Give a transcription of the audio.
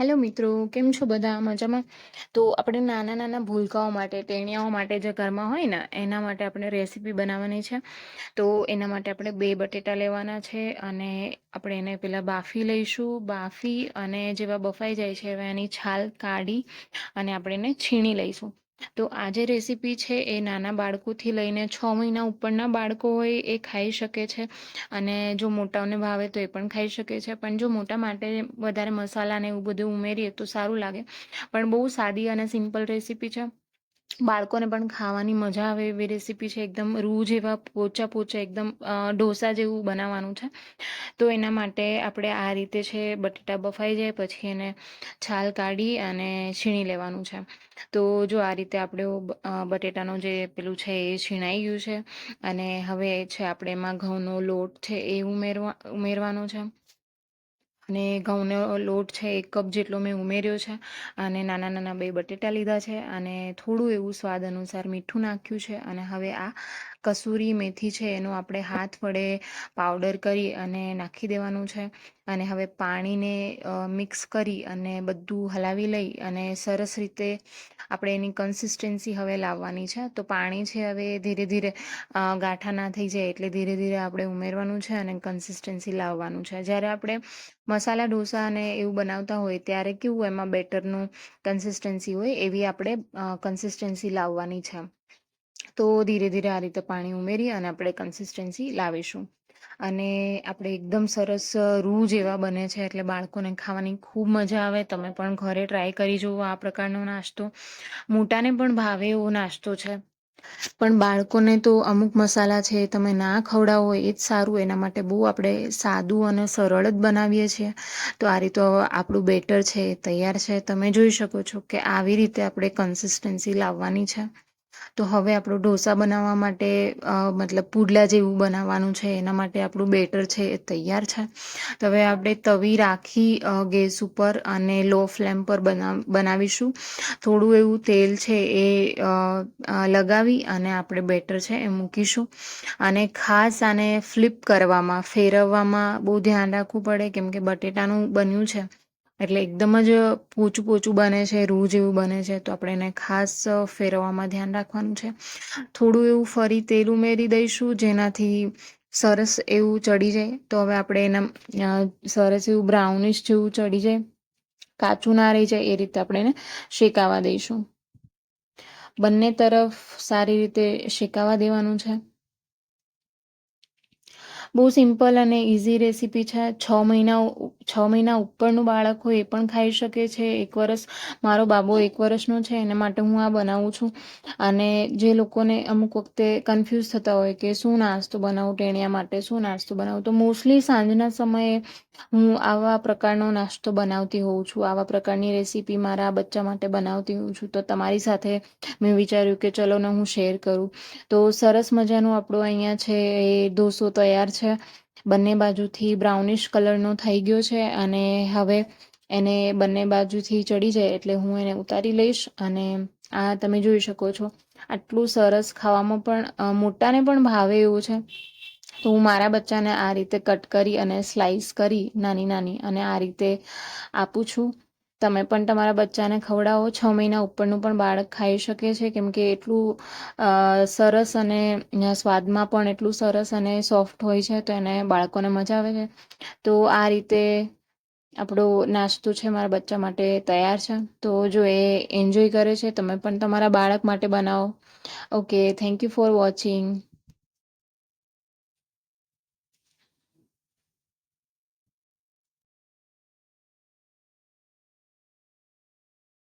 Hello મિત્રો, કેમ છો બધા? મજામાં? તો આપણે નાના નાના ભૂલકાઓ માટે, ટેણિયાઓ માટે જે ઘરમાં હોય ને, એના માટે આપણે રેસીપી બનાવવાની છે. તો એના માટે આપણે બે બટેટા લેવાના છે અને આપણે એને પહેલાં બાફી લઈશું. બાફી અને જેવા બફાઈ જાય છે એવા એની છાલ કાઢી અને આપણે એને છીણી લઈશું. તો આ જે રેસીપી છે એ નાના બાળકોથી લઈને છ મહિના ઉપરના બાળકો હોય એ ખાઈ શકે છે. અને જો મોટાઓને ભાવે તો એ પણ ખાઈ શકે છે. પણ જો મોટા માટે વધારે મસાલા ને એવું બધું ઉમેરીએ તો સારું લાગે. પણ બહુ સાદી અને સિમ્પલ રેસીપી છે. બાળકોને પણ ખાવાની મજા આવે એવી રેસીપી છે. એકદમ રૂ જેવા પોચા પોચા, એકદમ ઢોસા જેવું બનાવવાનું છે. તો એના માટે આપણે આ રીતે છે બટેટા બફાઈ જાય, પછી એને છાલ કાઢી અને છીણી લેવાનું છે. તો જો આ રીતે આપણે બટેટાનું જે પેલું છે એ છીણાઈ ગયું છે. અને હવે છે આપણે એમાં ઘઉંનો લોટ છે એ ઉમેરવા, ઉમેરવાનો છે. અને ઘઉંનો લોટ છે, એક કપ જેટલો મેં ઉમેર્યો છે અને નાના નાના બે બટેટા લીધા છે અને થોડું એવું સ્વાદ અનુસાર મીઠું નાખ્યું છે અને હવે આ કસૂરી મેથી છે, એનો આપણે હાથ વડે પાવડર કરી અને નાખી દેવાનું છે. અને હવે પાણીને મિક્સ કરી અને બધું હલાવી લઈ અને સરસ રીતે આપણે એની કન્સિસ્ટન્સી હવે લાવવાની છે. તો પાણી છે હવે ધીરે ધીરે ગાંઠા ના થઈ જાય એટલે ધીરે ધીરે આપણે ઉમેરવાનું છે અને કન્સિસ્ટન્સી લાવવાનું છે. જ્યારે આપણે મસાલા, ઢોસા અને એવું બનાવતા હોય ત્યારે કેવું એમાં બેટરનું કન્સિસ્ટન્સી હોય એવી આપણે કન્સિસ્ટન્સી લાવવાની છે. તો ધીરે ધીરે આ રીતે પાણી ઉમેરી અને આપણે કન્સિસ્ટન્સી લાવીશું. અને આપણે એકદમ સરસ રૂ જેવા બને છે એટલે બાળકોને ખાવાની ખૂબ મજા આવે. તમે પણ ઘરે ટ્રાય કરી જુઓ આ પ્રકારનો નાસ્તો. મોટાને પણ ભાવે એવો નાસ્તો છે. પણ બાળકોને તો અમુક મસાલા છે તમે ના ખવડાવો એ જ સારું. એના માટે બહુ આપણે સાદું અને સરળ જ બનાવીએ છીએ. તો આ રીતે આપણું બેટર છે તૈયાર છે. તમે જોઈ શકો છો કે આવી રીતે આપણે કન્સિસ્ટન્સી લાવવાની છે. તો હવે આપણું ઢોસા બનાવવા માટે મતલબ પુડલા જેવું બનાવવાનું છે, એના માટે આપણું બેટર છે એ તૈયાર છે. તો હવે આપણે તવી રાખી ગેસ ઉપર અને લો ફ્લેમ પર બનાવીશું. થોડું એવું તેલ છે એ લગાવી અને આપણે બેટર છે એ મૂકીશું. અને ખાસ આને ફ્લિપ કરવામાં, ફેરવવામાં બહુ ધ્યાન રાખવું પડે, કેમ કે બટેટાનું બન્યું છે. એટલે એકદમ જ પોચું પોચું બને છે, રૂ જેવું બને છે, તો આપણે એને ખાસ ફેરવવામાં ધ્યાન રાખવાનું છે. થોડું એવું ફરી તેલ ઉમેરી દઈશું, જેનાથી સરસ એવું ચડી જાય. તો હવે આપણે એના સરસ એવું બ્રાઉનિશ જેવું ચડી જાય. કાચું ના રહી જાય, એ રીતે આપણે એને શેકાવા દઈશું. બંને તરફ સારી રીતે શેકાવા દેવાનું છે. બહુ સિમ્પલ અને ઇઝી રેસીપી છે. છ મહિના છ મહિના ઉપરનું બાળક હોય એ પણ ખાઈ શકે છે. એક વર્ષ મારો બાબો એક વર્ષનો છે, એના માટે હું આ બનાવું છું. અને જે લોકોને અમુક વખતે કન્ફ્યુઝ થતા હોય કે શું નાસ્તો બનાવું ટેણિયા માટે, શું નાસ્તો બનાવું, તો મોસ્ટલી સાંજના સમયે હું આવા પ્રકારનો નાસ્તો બનાવતી હોઉં છું. આવા પ્રકારની રેસીપી મારા બચ્ચા માટે બનાવતી હોઉં છું. તો તમારી સાથે મેં વિચાર્યું કે ચલો ને હું શેર કરું. તો સરસ મજાનું આપણું અહીંયા છે એ ઢોસો તૈયાર છે. બંને બાજુથી બ્રાઉનિશ કલરનો થઈ ગયો છે અને હવે એને બંને બાજુથી ચડી જાય એટલે હું એને ઉતારી લઈશ અને આ તમે જોઈ શકો છો. આટલું સરસ ખાવામાં પણ મોટાને પણ ભાવે એવું છે. તો હું મારા બચ્ચાને આ રીતે કટ કરી અને સ્લાઈસ કરી નાની નાની અને આ રીતે આપું છું. તમે પણ તમારા બચ્ચાને ખવડાવો. છ મહિના ઉપરનું પણ બાળક ખાઈ શકે છે. કેમ કે એટલું સરસ અને સ્વાદમાં પણ એટલું સરસ અને સોફ્ટ હોય છે તો એને બાળકોને મજા આવે છે. તો આ રીતે આપણો નાસ્તો છે મારા બચ્ચા માટે તૈયાર છે. તો જો એ એન્જોય કરે છે, તમે પણ તમારા બાળક માટે બનાવો. Okay thank you for watching